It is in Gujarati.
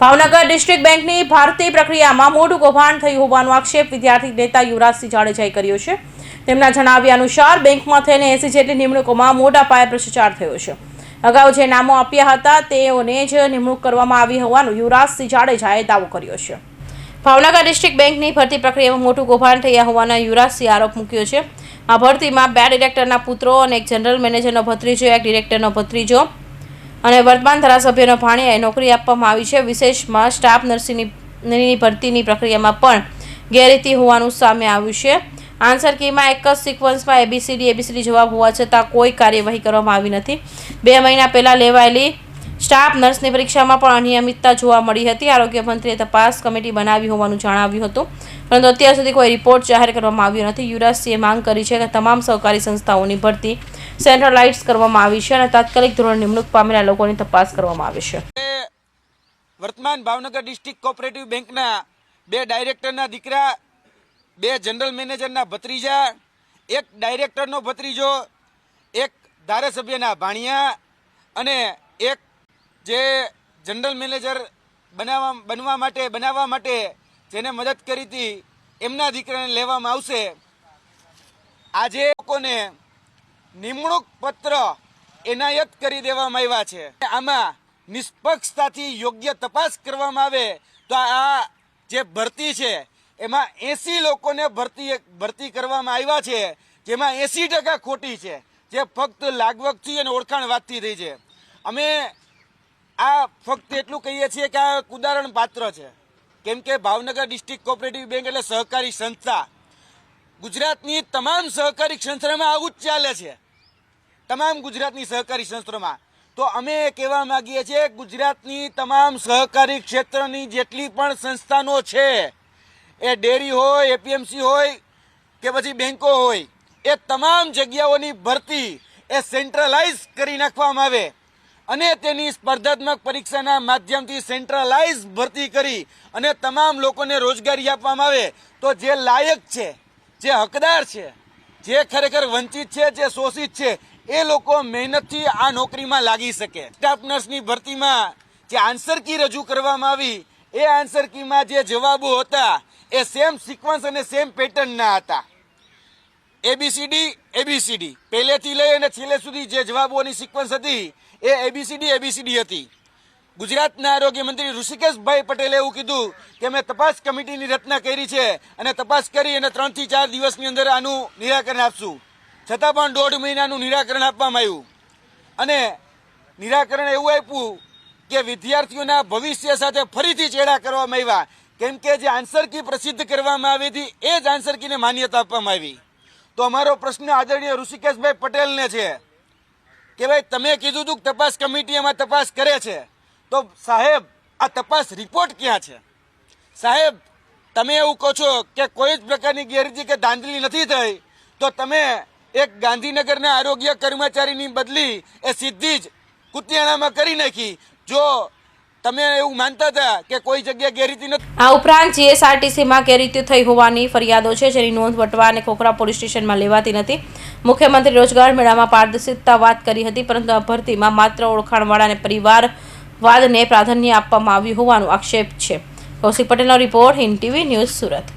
ભાવનગર ડિસ્ટ્રિક્ટ બેંકની ભારતીય પ્રક્રિયામાં મોટું કૌભાંડ થયું હોવાનો આક્ષેપ વિદ્યાર્થી નેતા યુવરાજસિંહ જાડેજાએ કર્યો છે. તેમના જણાવ્યા અનુસાર, બેંકમાં થઈને એસી જેટલી નિમણૂકોમાં મોટા પાયે ભ્રષ્ટાચાર થયો છે. અગાઉ જે નામો આપ્યા હતા, તેઓને જ નિમણૂક કરવામાં આવી હોવાનું યુવરાજસિંહ જાડેજાએ દાવો કર્યો છે. ભાવનગર ડિસ્ટ્રિક્ટ બેંકની ભરતી પ્રક્રિયામાં મોટું કૌભાંડ થયા હોવાના યુવરાજસિંહ આરોપ મૂક્યો છે. આ ભરતીમાં બે ડિરેક્ટરના પુત્રો અને એક જનરલ મેનેજરનો ભત્રીજો, એક ડિરેક્ટરનો ભત્રીજો અને વર્તમાન ધારાસભ્યનો ભાણિયાએ નોકરી આપવામાં આવી છે. વિશેષમાં સ્ટાફ નર્સિંગની ભરતીની પ્રક્રિયામાં પણ ગેરરીતિ હોવાનું સામે આવ્યું છે. આન્સર કીમાં એક જ સિક્વન્સમાં એબીસીડી એબીસીડી જવાબ હોવા છતાં કોઈ કાર્યવાહી કરવામાં આવી નથી. બે મહિના પહેલાં લેવાયેલી સ્ટાફ નર્સની પરીક્ષામાં પણ અનિયમિતતા જોવા મળી હતી. આરોગ્ય મંત્રીએ તપાસ કમિટી બનાવી હોવાનું જણાવ્યું હતું. પરંતુ અત્યાર સુધી કોઈ રિપોર્ટ જાહેર કરવામાં આવ્યો નથી. યુવરાજસિંહે માંગ કરી છે કે તમામ સહકારી સંસ્થાઓની ભરતી સેન્ટ્રલાઇઝ કરવામાં આવી છે અને તાત્કાલિક ધોરણે નિમણૂક પામેલા લોકોની તપાસ કરવામાં આવે છે. વર્તમાન ભાવનગર ડિસ્ટ્રિક્ટ કોઓપરેટિવ બેંકના બે ડાયરેક્ટરના દીકરા, બે જનરલ મેનેજરના ભત્રીજા, એક ડાયરેક્ટરનો ભત્રીજો, એક ધારાસભ્યના ભાણિયા અને એક જે જનરલ મેનેજર બનાવવા બનવા માટે બનાવવા માટે જેને મદદ કરી હતી, એમના દીકરાને લેવામાં આવશે. આજે લોકોને નિમણૂક પત્ર એનાયત કરી દેવામાં આવ્યા છે. આમાં નિષ્પક્ષતાથી યોગ્ય તપાસ કરવામાં આવે તો આ જે ભરતી છે, એમાં એસી લોકોને ભરતી ભરતી કરવામાં આવ્યા છે, જેમાં એસી ટકા ખોટી છે, જે ફક્ત લાગવગથી અને ઓળખાણ વાતથી થઈ છે. અમે આ ફક્ત એટલું કહીએ છીએ કે આ ઉદાહરણ પાત્ર છે. કેમ કે ભાવનગર ડિસ્ટ્રિક્ટ કોઓપરેટિવ બેંક એટલે સહકારી સંસ્થા. ગુજરાતની તમામ સહકારી સંસ્થામાં આવું જ ચાલે છે. તમામ ગુજરાતની સહકારી સંસ્થામાં. તો અમે કહેવા માગીએ છીએ ગુજરાતની તમામ સહકારી ક્ષેત્રની જેટલી પણ સંસ્થાનો છે, એ ડેરી હોય, એપીએમસી હોય કે પછી બેન્કો હોય, એ તમામ જગ્યાઓની ભરતી એ સેન્ટ્રલાઇઝ કરી નાખવામાં આવે. અને તેની સ્પર્ધાત્મક પરીક્ષાના માધ્યમથી સેન્ટ્રલાઇઝ ભરતી કરી અને તમામ લોકોને રોજગારી આપવામાં આવે તો જે લાયક છે, જે હકદાર છે, જે ખરેખર વંચિત છે, જે શોષિત છે, એ લોકો મહેનતથી આ નોકરીમાં લાગી શકે. સ્ટાફ નર્સની ભરતીમાં જે આન્સર કી રજૂ કરવામાં આવી, એ આન્સર કીમાં જે જવાબો હતા, એ સેમ સિક્વન્સ અને સેમ પેટર્નના હતા. એબીસીડી એબીસીડી પહેલેથી લઈ અને છેલ્લે સુધી જે જવાબોની સિક્વન્સ હતી, એ એબીસીડી એબીસીડી હતી. ગુજરાતના આરોગ્ય મંત્રી ઋષિકેશભાઈ પટેલે એવું કીધું કે મેં તપાસ કમિટીની રચના કરી છે અને તપાસ કરી અને ત્રણથી ચાર દિવસની અંદર આનું નિરાકરણ આપશું. છતાં પણ દોઢ મહિનાનું નિરાકરણ આપવામાં આવ્યું. અને નિરાકરણ એવું આપ્યું કે વિદ્યાર્થીઓના ભવિષ્ય સાથે ફરીથી ચેડા કરવામાં આવ્યા. કેમ કે જે આન્સર કી પ્રસિદ્ધ કરવામાં આવી હતી, એ જ આન્સર કીને માન્યતા આપવામાં આવી. તો અમારો પ્રશ્ન આદરણીય ઋષિકેશભાઈ પટેલને છે કે ભાઈ, તમે કીધું હતું કે તપાસ કમિટી એમાં તપાસ કરે છે. તો સાહેબ, આ તપાસ રિપોર્ટ ક્યાં છે? સાહેબ, તમે એવું કહો છો કે કોઈ જ પ્રકારની ગેરરીતિ કે ધાંધલી નથી થઈ, તો તમે એક ગાંધીનગરના આરોગ્ય કર્મચારીની બદલી એ સીધી જ કુતિયાણામાં કરી નાખી. જો તમે એવું માનતા હતા કે કોઈ જગ્યા ગેરરીતિ નથી? આ ઉપરાંત જીએસઆરટીસીમાં ગેરરીતિ થઈ હોવાની ફરિયાદો છે, જેની નોંધ વટવા અને ખોખરા પોલીસ સ્ટેશનમાં લેવાતી નથી. મુખ્યમંત્રી રોજગાર મેળામાં પારદર્શિતા વાત કરી હતી, પરંતુ આ ભરતીમાં માત્ર ઓળખાણવાળા અને પરિવારવાદને પ્રાધાન્ય આપવામાં આવ્યું હોવાનો આક્ષેપ છે. કૌશિક પટેલનો report Hind TV news Surat.